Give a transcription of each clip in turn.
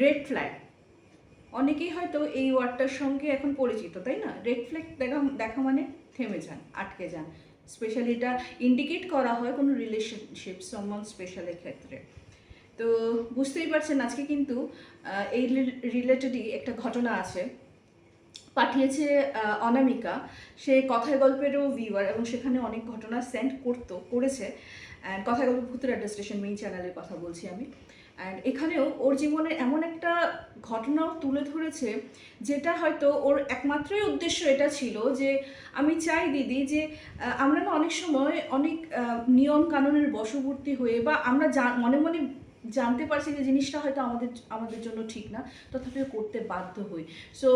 Red flag অনেকেই হয়তো এই ওয়ার্ডটার সঙ্গে এখন পরিচিত, তাই না? রেড ফ্ল্যাগ দেখা দেখা মানে থেমে যান, আটকে যান। স্পেশালি এটা ইন্ডিকেট করা হয় কোনো রিলেশনশিপ সম্মান স্পেশালের ক্ষেত্রে। তো বুঝতেই পারছেন আজকে কিন্তু এই রিলেটেডই একটা ঘটনা আছে। পাঠিয়েছে অনামিকা। সে কথায় গল্পেরও ভিউয়ার এবং সেখানে অনেক ঘটনা সেন্ড করতো, করেছে। অ্যান্ড কথায় গল্প ভূতের অ্যাড্রেস স্টেশন মেইন চ্যানেলের কথা বলছি আমি। অ্যান্ড এখানেও ওর জীবনের এমন একটা ঘটনাও তুলে ধরেছে যেটা হয়তো ওর একমাত্রই উদ্দেশ্য এটা ছিল যে, আমি চাই দিদি যে আমরা না অনেক সময় অনেক নিয়ম কানুনের বশবর্তী হয়ে বা আমরা যা মনে মনে জানতে পারছি যে জিনিসটা হয়তো আমাদের আমাদের জন্য ঠিক না, তথাপিও করতে বাধ্য হই। সো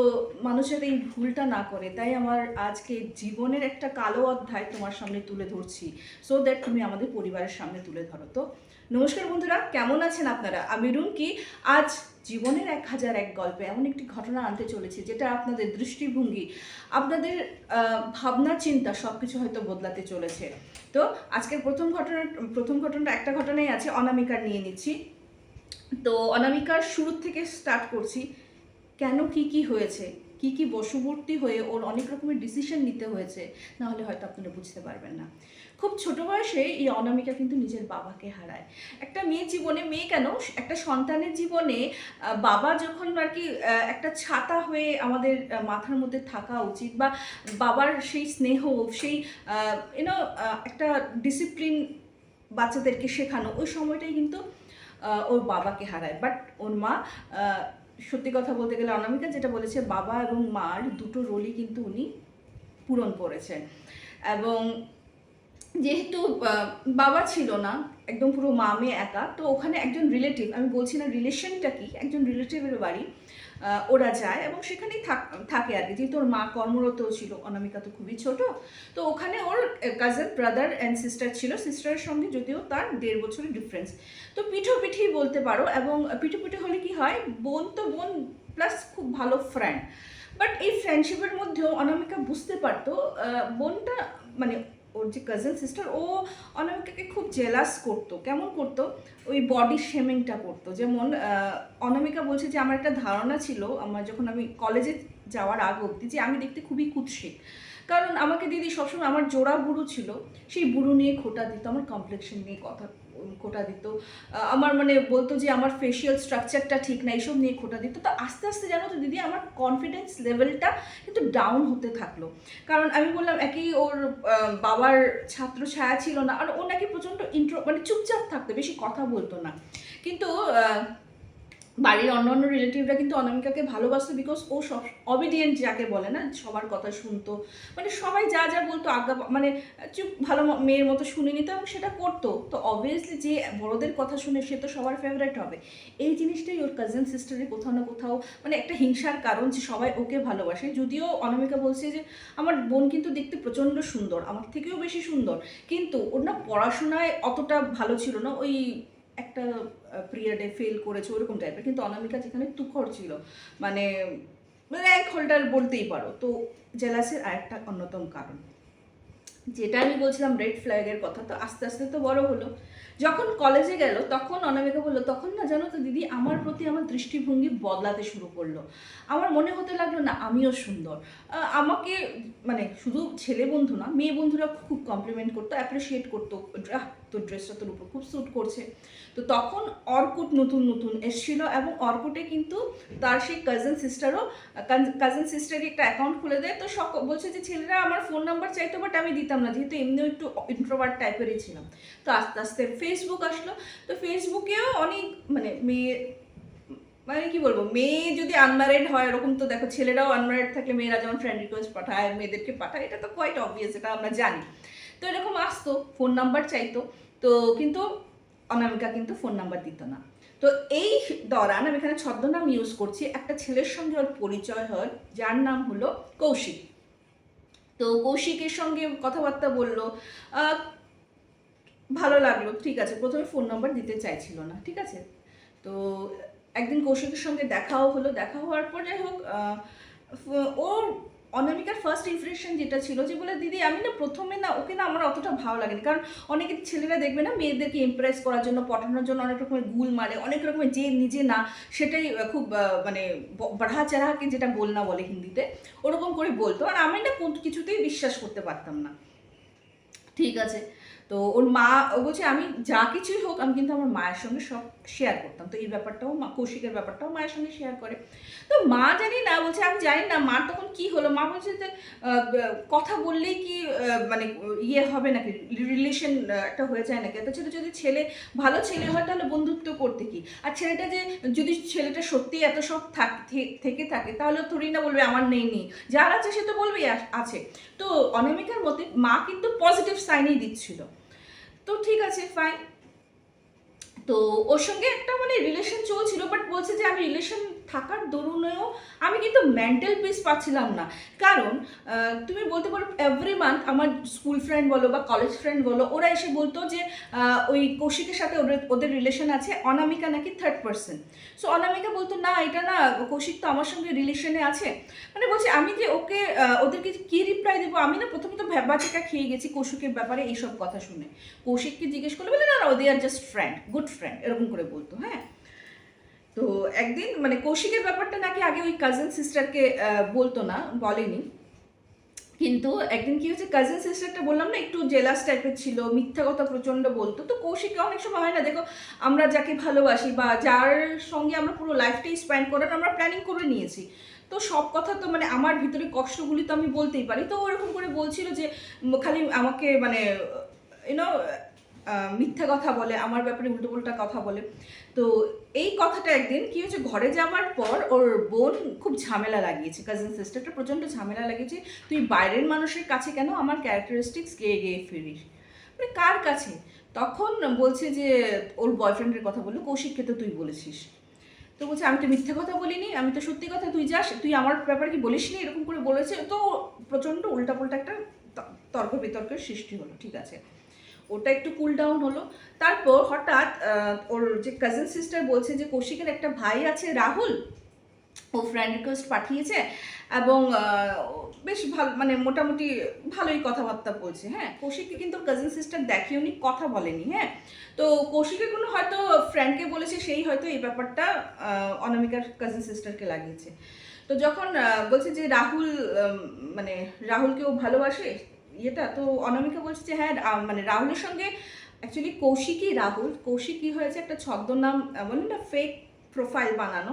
মানুষের এই ভুলটা না করে, তাই আমার আজকে জীবনের একটা কালো অধ্যায় তোমার সামনে তুলে ধরছি। সো দ্যাট তুমি আমাদের পরিবারের সামনে তুলে ধরো। তো, নমস্কার বন্ধুরা, কেমন আছেন আপনারা? আমি রুমকি। আজ জীবনের এক হাজার এক গল্পে এমন একটি ঘটনা আনতে চলেছে, যেটা আপনাদের দৃষ্টিভঙ্গি, আপনাদের ভাবনা, চিন্তা সব কিছু হয়তো বদলাতে চলেছে। তো আজকের প্রথম ঘটনা, প্রথম ঘটনাটা, একটা ঘটনাই আছে, অনামিকার নিয়ে নিচ্ছি। তো অনামিকার শুরু থেকে স্টার্ট করছি, কেন কি কি হয়েছে? কি কি বশবর্তী হয়ে ওর অনেক রকমের ডিসিশন নিতে হয়েছে না হলে হয়তো আপনারা বুঝতে পারবেন না। খুব ছোট বয়সে এই অনামিকা কিন্তু নিজের বাবাকে হারায়। একটা মেয়ে জীবনে, মেয়ে কেন? একটা সন্তানের জীবনে বাবা যখন আর কি একটা ছাতা হয়ে আমাদের মাথার মধ্যে থাকা উচিত বা বাবার সেই স্নেহ, সেই ইউনো একটা ডিসিপ্লিন বাচ্চাদেরকে শেখানো, ওই সময়টাই কিন্তু ওর বাবাকে হারায়। বাট ওর মা সত্যি কথা বলতে গেলে অনামিকা যেটা বলেছে, বাবা এবং মার দুটো রোলই কিন্তু উনি পূরণ করেছেন। এবং যেহেতু বাবা ছিল না, একদম পুরো মা মেয়ে একা, তো ওখানে একজন রিলেটিভ আমি বলছি না রিলেশনটা কি, একজন রিলেটিভের বাড়ি ওরা যায় এবং সেখানেই থাক আর কি। যেহেতু ওর মা কর্মরত ছিল, অনামিকা তো খুবই ছোট, তো ওখানে ওর কাজিন ব্রাদার অ্যান্ড সিস্টার ছিল সিস্টারের সঙ্গে যদিও তার দেড় বছরের ডিফারেন্স তো পিঠো পিঠি বলতে পারো এবং পিঠো পিঠে হলে কি হয়, বোন তো বোন প্লাস খুব ভালো ফ্রেন্ড বাট এই ফ্রেন্ডশিপের মধ্যেও অনামিকা বুঝতে পারতো বোনটা মানে ওর যে কাজিন সিস্টার ও অনামিকাকে খুব জেলাস করতো। কেমন করতো? ওই বডি শেমিংটা করতো। যেমন অনামিকা বলছে যে, আমার একটা ধারণা ছিল, আমার যখন আমি কলেজে যাওয়ার আগ অবধি যে, আমি দেখতে খুবই কুৎসিত। কারণ আমাকে দিদি সবসময়, আমার জোড়া বুড়ো ছিল, সেই বুড়ো নিয়ে খোটা দিত, আমার কমপ্লেক্সন নিয়ে কথা খোটা দিত। আমার মানে বলতো যে আমার ফেশিয়াল স্ট্রাকচারটা ঠিক না এইসব নিয়ে খোটা দিত। তো আস্তে আস্তে জানো তো দিদি, আমার কনফিডেন্স লেভেলটা কিন্তু ডাউন হতে থাকল। কারণ আমি বললাম, একই ওর বাবার ছাত্র ছায়া ছিল না, আর ও নাকি প্রচণ্ড ইন্ট্রো মানে চুপচাপ থাকতো, বেশি কথা বলতো না। কিন্তু বাড়ির অন্য অন্য রিলেটিভরা কিন্তু অনামিকাকে ভালোবাসতো বিকজ ও সব অবিডিয়েন্ট যাকে বলে না, সবার কথা শুনতো। মানে সবাই যা যা বলতো, আজ্ঞা মানে চুপ, ভালো মেয়ের মতো শুনে নিত এবং সেটা করতো। তো অবভিয়াসলি যে বড়দের কথা শুনে সে তো সবার ফেভারিট হবে। এই জিনিসটাই ওর কাজিন সিস্টারের কোথাও না কোথাও মানে একটা হিংসার কারণ যে সবাই ওকে ভালোবাসে। যদিও অনামিকা বলছে যে, আমার বোন কিন্তু দেখতে প্রচণ্ড সুন্দর, আমার থেকেও বেশি সুন্দর। কিন্তু ওর না পড়াশোনায় অতটা ভালো ছিল না। ওই একটা পিরিয়ডে ফেল করেছে, ওরকম টাইপের কিন্তু অনামিকা যেখানে তুখর ছিল মানে র্যাঙ্ক হোল্ডার বলতেই পারো। তো জেলাসের আরেকটা অন্যতম কারণ। যেটা আমি বলছিলাম রেড ফ্ল্যাগের কথা, তো আস্তে আস্তে তো বড় হলো। যখন কলেজে গেল, তখন অনামিকা বলল, তখন না, জানো তো দিদি, আমার প্রতি আমার দৃষ্টিভঙ্গি বদলাতে শুরু করল। আমার মনে হতে লাগল, না, আমিও সুন্দর। আমাকে মানে শুধু ছেলে বন্ধু না, মেয়ে বন্ধুরা খুব কমপ্লিমেন্ট করতো অ্যাপ্রিসিয়েট করতো। তোর ড্রেসটা তোর উপর খুব স্যুট করছে। তো তখন অর্কুট নতুন নতুন এসেছিল এবং অর্কুটে কিন্তু তার সেই কাজিন সিস্টারও কাজিন সিস্টারই একটা অ্যাকাউন্ট খুলে দেয়। তো সক, বলছে যে, ছেলেরা, আমার ফোন নাম্বার চাইতো বাট আমি দিতাম না। যেহেতু এমনিও একটু ইন্ট্রোভার্ট টাইপেরই ছিলাম। তো আস্তে আস্তে ফেসবুক আসলো। তো ফেসবুকেও অনেক মানে মেয়ে মানে কি বলব, মেয়ে যদি আনম্যারিড হয় এরকম তো দেখো, ছেলেরাও আনম্যারিড থাকলে মেয়েরা যেমন ফ্রেন্ড রিকোয়েস্ট পাঠায়, মেয়েদেরকে পাঠায়, এটা তো কোয়াইট অবভিয়াস এটা আমরা জানি। তো এরকম আসতো ফোন নাম্বার চাইতো। তো কিন্তু অনামিকা কিন্তু ফোন নাম্বার দিত না। তো এই দরান আমি এখানে ছদ্মনাম ইউজ করছি। একটা ছেলের সঙ্গে ওর পরিচয় হয়, যার নাম হলো কৌশিক। তো কৌশিকের সঙ্গে কথাবার্তা বলল ভালো লাগল, ঠিক আছে, প্রথমে ফোন নাম্বার দিতে চাইছিল না, ঠিক আছে। তো একদিন কৌশিকের সঙ্গে দেখাও হলো, দেখা হওয়ার পর যাই হোক ওর অনামিকার ফার্স্ট ইমপ্রেশন যেটা ছিল যে বলে, দিদি, আমি না প্রথমে না, ওকে না আমার অতটা ভালো লাগেনি। কারণ অনেকে ছেলেরা দেখবে না মেয়েদেরকে ইমপ্রেস করার জন্য, পটানোর জন্য অনেক রকমের গুল মারে, অনেক রকমের যে নিজে না, সেটাই খুব মানে বাড়া চারাকে যেটা না বলে হিন্দিতে, ওরকম করে বলতো। আর আমি না কোনো কিছুতেই বিশ্বাস করতে পারতাম না। ঠিক আছে? তো ওর মা, ও বলছে, আমি যা কিছুই হোক, আমি কিন্তু আমার মায়ের সঙ্গে সব শেয়ার করতাম। তো এই ব্যাপারটাও মা, কৌশিকের ব্যাপারটাও মায়ের সঙ্গে শেয়ার করে। তো মা জানি না, বলছে আমি জানি না, মার তখন কি হলো? মা বলছে যে কথা বললেই কি মানে ইয়ে হবে নাকি? রিলেশন একটা হয়ে যায় নাকি? তো ছেলে, যদি ছেলে, ভালো ছেলে হয়, তাহলে বন্ধুত্ব করতে কি? আর ছেলেটা যে, যদি ছেলেটা সত্যি এত সব থাক- থেকে থাকে, তাহলে থোড়ি না বলবে, আমার নেই নেই। যার আছে, সে তো বলবেই আছে। তো অনামিকার মতে মা কিন্তু পজিটিভ সাইনই দিচ্ছিল। তো ঠিক আছে ফাইন তো ওর সঙ্গে একটা মানে রিলেশন চলছিল বাট বলছে যে আমি রিলেশন থাকার দরুনেও আমি কিন্তু মেন্টাল পিস পাচ্ছিলাম না। কারণ তুমি বলতে পারো এভরি মান্থ আমার স্কুল ফ্রেন্ড বলো বা কলেজ ফ্রেন্ড বলো, ওরা এসে বলতো যে ওই কৌশিকের সাথে ওদের ওদের রিলেশন আছে, অনামিকা নাকি থার্ড পার্সন সো অনামিকা বলতো, না, এটা না, কৌশিক তো আমার সঙ্গে রিলেশনে আছে। মানে বলছে, আমি যে ওকে ওদেরকে কি রিপ্লাই দেবো? আমি না প্রথমে তো ভ্যাবাচিকা খেয়ে গেছি কৌশিকের ব্যাপারে এইসব কথা শুনে। কৌশিককে জিজ্ঞেস করলে, বলে, না না দে আর জাস্ট ফ্রেন্ড গুড ফ্রেন্ড এরকম করে বলতো হ্যাঁ? তো একদিন মানে কৌশিকের ব্যাপারটা নাকি আগে ওই কাজিন সিস্টারকে বলতো না, বলেনি। কিন্তু একদিন কি হয়েছে কাজিন সিস্টারটা বললাম না, একটু জেলাস টাইপের ছিল, মিথ্যা কথা প্রচণ্ড বলতো। তো কৌশিককে অনেক সময় হয় না, দেখো, আমরা যাকে ভালোবাসি বা যার সঙ্গে আমরা পুরো লাইফটাই স্পেন্ড করার আমরা প্ল্যানিং করে নিয়েছি। তো সব কথা তো মানে আমার ভিতরে কষ্টগুলি তো আমি বলতেই পারি। তো ওরকম করে বলছিল যে, খালি আমাকে মানে ইউনো মিথ্যা কথা বলে, আমার ব্যাপারে উল্টোপাল্টা কথা বলে। তো এই কথাটা একদিন কি হচ্ছে ঘরে যাওয়ার পর ওর বোন খুব ঝামেলা লাগিয়েছে কাজিন সিস্টারটা প্রচণ্ড ঝামেলা লাগিয়েছে, তুই বাইরের মানুষের কাছে কেন আমার ক্যারেক্টারিস্টিক্স গেয়ে গেয়ে ফিরিস? মানে কার কাছে? তখন বলছে যে, ওর বয়ফ্রেন্ডের কথা বলল, কৌশিককে তো তুই বলেছিস। তো বলছে, আমি তো মিথ্যে কথা বলিনি, আমি তো সত্যি কথা, তুই যাস, তুই আমার ব্যাপারে কি বলিসনি? এরকম করে বলেছে। তো প্রচণ্ড উল্টাপাল্টা একটা তর্ক বিতর্কের সৃষ্টি হলো, ঠিক আছে? ওটা একটু কুল ডাউন হলো। তারপর হঠাৎ ওর যে কাজিন সিস্টার বলছে যে, কৌশিকের একটা ভাই আছে, রাহুল, ও ফ্রেন্ড রিকোয়েস্ট পাঠিয়েছে এবং বেশ ভালো মানে মোটামুটি ভালোই কথাবার্তা বলছে হ্যাঁ। কৌশিককে কিন্তু কাজিন সিস্টার দেখেওনি কথা বলেনি হ্যাঁ। তো কৌশিকের কোনো হয়তো ফ্রেন্ডকে বলেছে, সেই হয়তো এই ব্যাপারটা অনামিকার কাজিন সিস্টারকে লাগিয়েছে। তো যখন বলছে যে, রাহুল মানে রাহুলকেও ভালোবাসে ইয়েটা, তো অনামিকা বলছে যে হ্যাঁ মানে রাহুলের সঙ্গে অ্যাকচুয়ালি কৌশিকই রাহুল। কৌশিক কী হয়েছে, একটা ছদ্মনাম বলুন বলে না ফেক প্রোফাইল বানানো।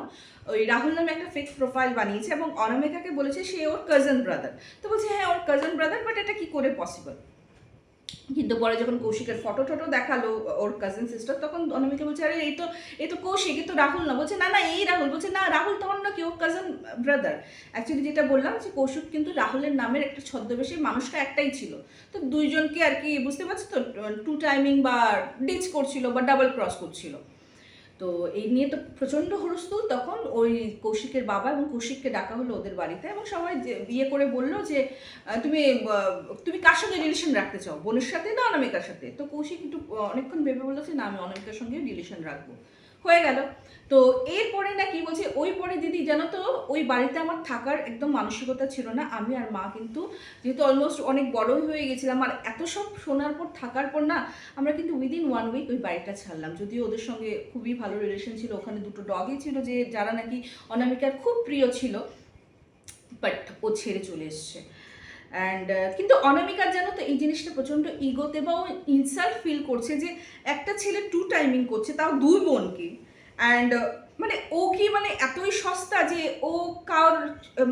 ওই রাহুল নামে একটা ফেক প্রোফাইল বানিয়েছে এবং অনামিকাকে বলেছে সে ওর কাজন ব্রাদার তো বলছে হ্যাঁ ওর কাজন ব্রাদার বাট এটা কি করে পসিবল কিন্তু পরে যখন কৌশিকের ফটো টটো দেখাল, ওর কাজিন সিস্টার তখন অনামিকা বলছে, আরে, এই তো এই তো কৌশিক, এই তো রাহুল না। বলছে, না না, এই রাহুল। বলছে, না, রাহুল তো না কি ওর কাজিন ব্রাদার অ্যাকচুয়ালি যেটা বললাম যে কৌশিক কিন্তু রাহুলের নামের একটা ছদ্মবেশে মানুষটা একটাই ছিল। তো দুইজনকে আর কি, বুঝতে পারছি তো টু টাইমিং বা ডিচ করছিল বা ডাবল ক্রস করছিল। তো এই নিয়ে তো প্রচণ্ড হরস্তুল তখন ওই কৌশিকের বাবা এবং কৌশিককে ডাকা হলো ওদের বাড়িতে এবং সবাই বিয়ে করে বলল যে তুমি তুমি কার সঙ্গে রিলেশন রাখতে চাও? বোনের সাথে না অনামিকার সাথে? তো কৌশিক একটু অনেকক্ষণ ভেবে বলল যে, না, আমি অনামিকার সঙ্গে রিলেশন রাখব। হয়ে গেল। তো এরপরে না কি বলছে, ওই পরে দিদি, জানো তো, ওই বাড়িতে আমার থাকার একদম মানসিকতা ছিল না। আমি আর মা কিন্তু যেহেতু অলমোস্ট অনেক বড়ই হয়ে গেছিলাম, আর এত সব শোনার পর, থাকার পর না, আমরা কিন্তু উইদিন ওয়ান উইক ওই বাড়িটা ছাড়লাম। যদিও ওদের সঙ্গে খুবই ভালো রিলেশন ছিল, ওখানে দুটো ডগই ছিল যে, যারা নাকি অনামিকার খুব প্রিয় ছিল বাট ও ছেড়ে চলে এসছে। অ্যান্ড কিন্তু অনামিকার জানো তো এই জিনিসটা প্রচণ্ড ইগোতে বা ইনসাল্ট ফিল করছে যে একটা ছেলে টু টাইমিং করছে, তাও দুই বোনকে। অ্যান্ড মানে ও কি মানে এতই সস্তা যে ও কার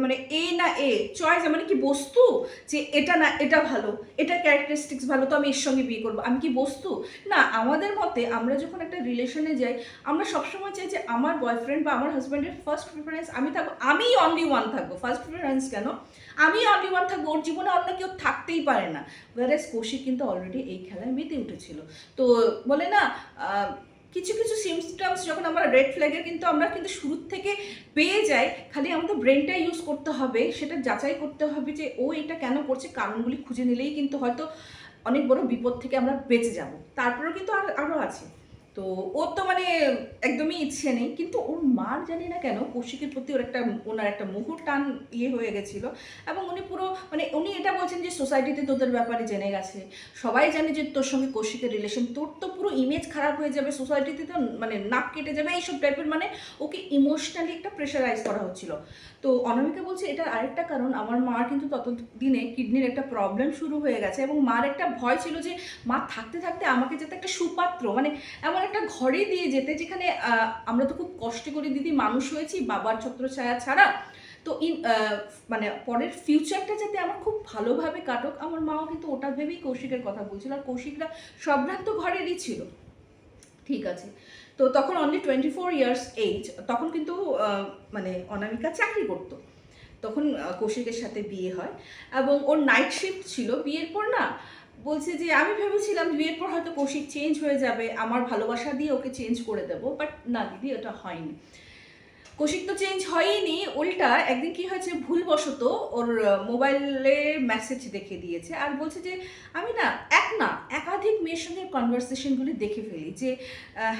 মানে এ না এ চয়েস মানে কি বস্তু? যে এটা না, এটা ভালো এটা ক্যারেক্টারিস্টিক্স ভালো, তো আমি এর সঙ্গে বিয়ে করব। আমি কি বস্তু? না, আমাদের মতে আমরা যখন একটা রিলেশনে যাই, আমরা সবসময় চাই যে আমার বয়ফ্রেন্ড বা আমার হাজব্যান্ডের ফার্স্ট প্রিফারেন্স আমি থাকব। আমি অনলি ওয়ান থাকব। ফার্স্ট প্রিফারেন্স কেন? আমি অনলি ওয়ান থাকব। ওর জীবনে অন্য কেউ থাকতেই পারে না। ওয়ারেস কৌশিক কিন্তু অলরেডি এই খেলায় মেতে উঠেছিল। তো বলে না কিছু কিছু সিমটমস যখন আমরা রেড ফ্ল্যাগের কিন্তু আমরা কিন্তু শুরুর থেকে পেয়ে যাই, খালি আমাদের ব্রেনটা ইউজ করতে হবে, সেটা যাচাই করতে হবে যে ও এটা কেন করছে, কারণগুলি খুঁজে নিলেই কিন্তু হয়তো অনেক বড় বিপদ থেকে আমরা বেঁচে যাব। তারপরেও কিন্তু আর আরও আছে। তো ওর তো মানে একদমই ইচ্ছে নেই, কিন্তু ওর মার জানি না কেন কৌশিকের প্রতি ওর একটা, ওনার একটা মুহুর টান ইয়ে হয়ে গেছিল। এবং উনি পুরো মানে উনি এটা বলছেন যে সোসাইটিতে তোদের ব্যাপারে জেনে গেছে। সবাই জানে যে তোর সঙ্গে কৌশিকের রিলেশন তোর তো পুরো ইমেজ খারাপ হয়ে যাবে, সোসাইটিতে তো মানে নাক কেটে যাবে, এইসব টাইপের মানে ওকে ইমোশনালি একটা প্রেশারাইজ করা হচ্ছিল। তো অনামিকা বলছে, এটার আরেকটা কারণ, আমার মার কিন্তু ততদিনে কিডনির একটা প্রবলেম শুরু হয়ে গেছে এবং মার একটা ভয় ছিল যে, মা থাকতে থাকতে আমাকে যাতে একটা সুপাত্র মানে এমন একটা ঘরে দিয়ে যেতে যেখানে আমরা তো খুব কষ্ট করে দিদি মানুষ হয়েছি, বাবার ছত্রছায়া ছাড়া। তো ইন মানে পরের ফিউচারটা যাতে আমার খুব ভালোভাবে কাটুক, আমার মাও কিন্তু ওটা ভেবেই কৌশিকের কথা বলছিল। আর কৌশিকরা সম্ভ্রান্ত ঘরেরই ছিল। ঠিক আছে। তো তখন only twenty four years age তখন কিন্তু মানে অনামিকা চাকরি করতো। তখন কৌশিকের সাথে বিয়ে হয়। এবং ওর নাইট শিফট ছিল। বিয়ের পর না বলছে যে, আমি ভেবেছিলাম বিয়ের পর হয়তো কৌশিক চেঞ্জ হয়ে যাবে। আমার ভালোবাসা দিয়ে ওকে চেঞ্জ করে দেবো বাট না দিদি ওটা হয়নি। কৌশিক তো চেঞ্জ হয়নি উল্টা একদিন কি হয়েছে, ভুলবশত ওর মোবাইলে মেসেজ দেখে দিয়েছে আর বলছে যে, আমি না, এক না, একাধিক মেয়ের সঙ্গে কনভারসেশনগুলি দেখে ফেলি যে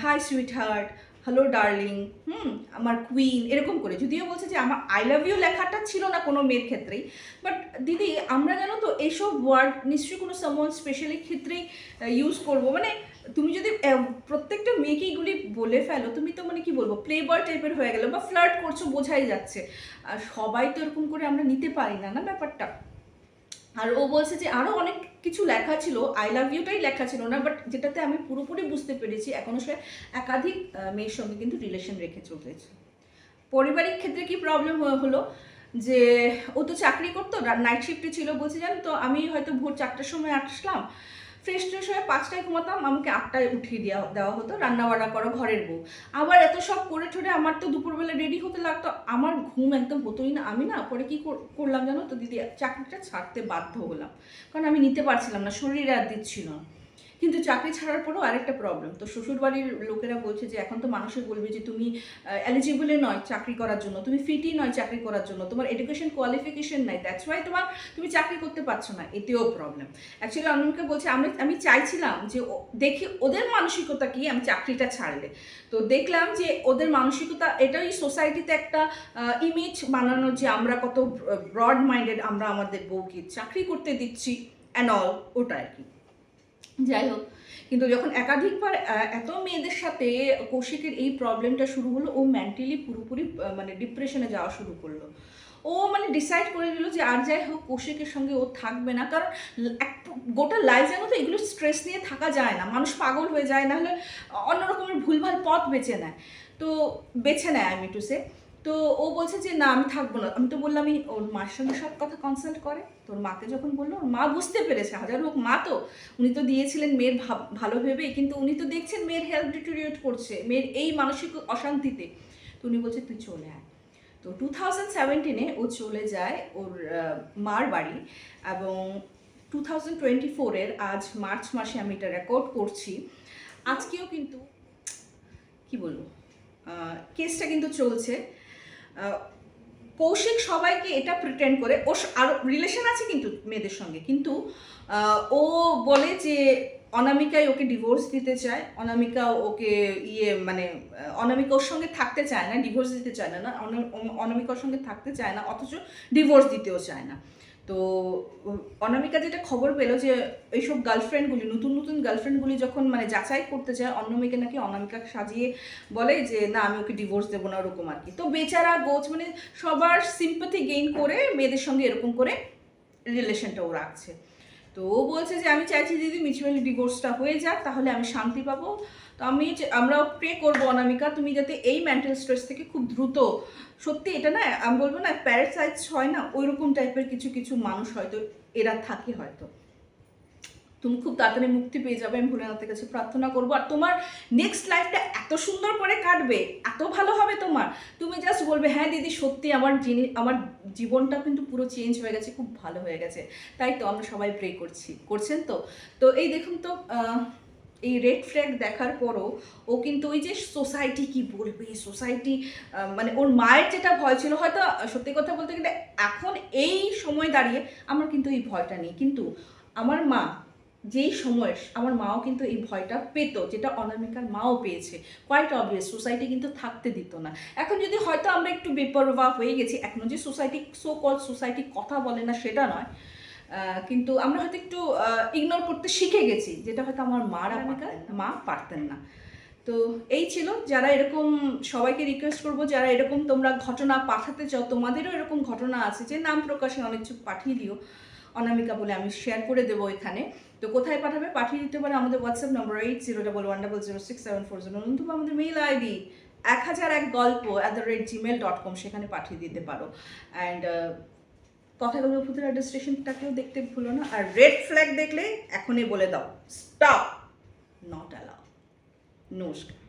hi sweetheart hello darling hmm আমার কুইন এরকম করে। যদিও বলছে যে আমার আই লাভ ইউ লেখাটা ছিল না কোনো মেয়ের ক্ষেত্রেই। বাট দিদি, আমরা জানো তো এইসব ওয়ার্ড নিশ্চয়ই কোনো সামন স্পেশালি ক্ষেত্রেই ইউজ করব। মানে তুমি যদি প্রত্যেকটা মেয়েকে এগুলি বলে ফেলো, তুমি তো মানে কি বলব প্লে বয় টাইপের হয়ে গেলো বা ফ্লার্ট করছ, বোঝাই যাচ্ছে। আর সবাই তো এরকম করে আমরা নিতে পারি না না ব্যাপারটা? আর ও বলছে যে আরও অনেক কিছু লেখা ছিল আই লাভ ইউটাই লেখা ছিল না বাট যেটাতে আমি পুরোপুরি বুঝতে পেরেছি এখনও সে একাধিক মেয়ের সঙ্গে কিন্তু রিলেশন রেখে চলেছে। পারিবারিক ক্ষেত্রে কি প্রবলেম হলো? যে ও তো চাকরি করতো নাইট শিফটে ছিল, বলছে জানো তো, আমি হয়তো ভোর চারটার সময় আসলাম ফ্রেশ ট্রেশ হয়ে পাঁচটায় ঘুমাতাম আমাকে আটটায় উঠিয়ে দেওয়া দেওয়া হতো রান্না বান্না করো, ঘরের বউ। আবার এত সব করে ঠোরে আমার তো দুপুরবেলা রেডি হতে লাগতো, আমার ঘুম একদম হতোই না। আমি না পরে কী কর- করলাম জানো তো দিদি, চাকরিটা ছাড়তে বাধ্য হলাম। কারণ আমি নিতে পারছিলাম না, শরীরে আর দিচ্ছিল না। কিন্তু চাকরি ছাড়ার পরেও আরেকটা প্রবলেম তো শ্বশুরবাড়ির লোকেরা বলছে যে, এখন তো মানুষে বলবে যে, তুমি এলিজিবলে নয় চাকরি করার জন্য, তুমি ফিটই নয় চাকরি করার জন্য, তোমার এডুকেশন কোয়ালিফিকেশন নাই দ্যাটস ওয়াই তোমার, তুমি চাকরি করতে পারছ না। এতেও প্রবলেম অ্যাকচুয়ালি অনমিকা বলছে, আমি আমি চাইছিলাম যে দেখি ওদের মানসিকতা কি, আমি চাকরিটা ছাড়লে। তো দেখলাম যে, ওদের মানসিকতা, এটাই সোসাইটিতে একটা ইমেজ বানানো যে, আমরা কত ব্রড মাইন্ডেড আমরা আমাদের বউকে চাকরি করতে দিচ্ছি অ্যান্ড অল ওটা আর কি। যাই হোক কিন্তু যখন একাধিকবার এত মেয়েদের সাথে কৌশিকের এই প্রবলেমটা শুরু হলো, ও মেন্টালি পুরোপুরি মানে ডিপ্রেশনে যাওয়া শুরু করল। ও মানে ডিসাইড করে নিল যে আর যাই হোক কৌশিকের সঙ্গে ও থাকবে না, কারণ গোটা লাইফ জানো তো এগুলো স্ট্রেস নিয়ে থাকা যায় না। মানুষ পাগল হয়ে যায় না হলে ভুলভাল পথ বেছে নেয়। তো বেছে নেয় আমি টু সে তো ও বলছে যে, না, আমি থাকব না। আমি তো বললাম আমি ওর মার সঙ্গে সব কথা কনসাল্ট করে। তোর মাকে যখন বলল, ওর মা বুঝতে পেরেছে, হাজার হোক মা তো, উনি তো দিয়েছিলেন মেয়ের ভালো ভেবে কিন্তু উনি তো দেখছেন মেয়ের হেলথ ডিটোরিয়েট করছে, মেয়ের এই মানসিক অশান্তিতে। তো উনি বলছে, তুই চলে আয়। তো টু থাউজেন্ড সেভেন্টিনে ও চলে যায় ওর মার বাড়ি এবং টু থাউজেন্ড টোয়েন্টি ফোরের আজ মার্চ মাসে আমি এটা রেকর্ড করছি। আজকেও কিন্তু, কি বলব কেসটা কিন্তু চলছে। কৌশিক সবাইকে এটা প্রিটেন্ড করে। ও আর রিলেশন আছে কিন্তু মেয়েদের সঙ্গে। কিন্তু ও বলে যে অনামিকাই ওকে ডিভোর্স দিতে চায়। অনামিকা ওকে ইয়ে মানে অনামিকা ওর সঙ্গে থাকতে চায় না ডিভোর্স দিতে চায় না না, অনা- অনামিকা ওর সঙ্গে থাকতে চায় না, অথচ ডিভোর্স দিতেও চায় না। তো, অনামিকা যেটা খবর পেল যে এইসব গার্লফ্রেন্ডগুলি, নতুন নতুন গার্লফ্রেন্ডগুলি যখন মানে যাচাই করতে চায় অন্য নাকি অনামিকা সাজিয়ে বলে যে, না, আমি ওকে ডিভোর্স দেবো না, ওরকম আর কি। তো বেচারা গোচ মানে সবার সিম্পাথি গেইন করে মেয়েদের সঙ্গে এরকম করে রিলেশনটা ও রাখছে। তো ও বলছে যে, আমি চাইছি দিদি মিউচুয়ালি ডিভোর্সটা হয়ে যাক, তাহলে আমি শান্তি পাবো। তো আমি আমরা প্রে করব অনামিকা, তুমি যাতে এই মেন্টাল স্ট্রেস থেকে খুব দ্রুত সত্যি এটা না, আমি বলব না প্যারাসাইটস হয় না, ওইরকম টাইপের কিছু কিছু মানুষ হয়তো, এরা থাকে হয়তো। তুমি খুব তাড়াতাড়ি মুক্তি পেয়ে যাবে, আমি ভোলেনাথের কাছে প্রার্থনা করব। আর তোমার নেক্সট লাইফটা এত সুন্দর করে কাটবে, এত ভালো হবে তোমার। তুমি জাস্ট বলবে হ্যাঁ দিদি, সত্যি আমার জিনিস আমার জীবনটা কিন্তু পুরো চেঞ্জ হয়ে গেছে, খুব ভালো হয়ে গেছে। তাই তো আমরা সবাই প্রে করছি, করছেন তো? তো এই দেখুন তো এই রেড ফ্ল্যাগ দেখার পরও ও কিন্তু ওই যে সোসাইটি কি বলবে সোসাইটি মানে ওর মায়ের যেটা ভয় ছিল, হয়তো সত্যি কথা বলতে গেলে এখন এই সময় দাঁড়িয়ে আমার কিন্তু এই ভয়টা নেই। কিন্তু আমার মা যেই সময় আমার মাও কিন্তু এই ভয়টা পেত যেটা অনামিকার মাও পেয়েছে। কোয়াইট অবভিয়াস সোসাইটি কিন্তু থাকতে দিত না। এখন যদি হয়তো আমরা একটু বেপরোয়া হয়ে গেছি এখনও যে সোসাইটি সো কল সোসাইটি কথা বলে না সেটা নয় কিন্তু আমরা হয়তো একটু ইগনোর করতে শিখে গেছি যেটা হয়তো আমার মারা মা পারতেন না। তো এই ছিল যারা এরকম সবাইকে রিকোয়েস্ট করব যারা এরকম তোমরা ঘটনা পাঠাতে চাও তোমাদেরও এরকম ঘটনা আছে যে নাম প্রকাশে অনিচ্ছুক পাঠিয়ে দিও। অনামিকা বলে আমি শেয়ার করে দেবো এখানে। তো কোথায় পাঠাবে? পাঠিয়ে দিতে পারে আমাদের WhatsApp number eight zero double one double zero six seven four zero নতুবা আমাদের মেইল আইডি এক হাজার এক গল্প at the rate Gmail dot com সেখানে পাঠিয়ে দিতে পারো। অ্যান্ড কথাগুলো ভূতের রেজিস্ট্রেশনটাকেও দেখতে ভুলো না। আর রেড ফ্ল্যাগ দেখলে এখনই বলে দাও। স্টপ নট অ্যালাউ নমস্কার।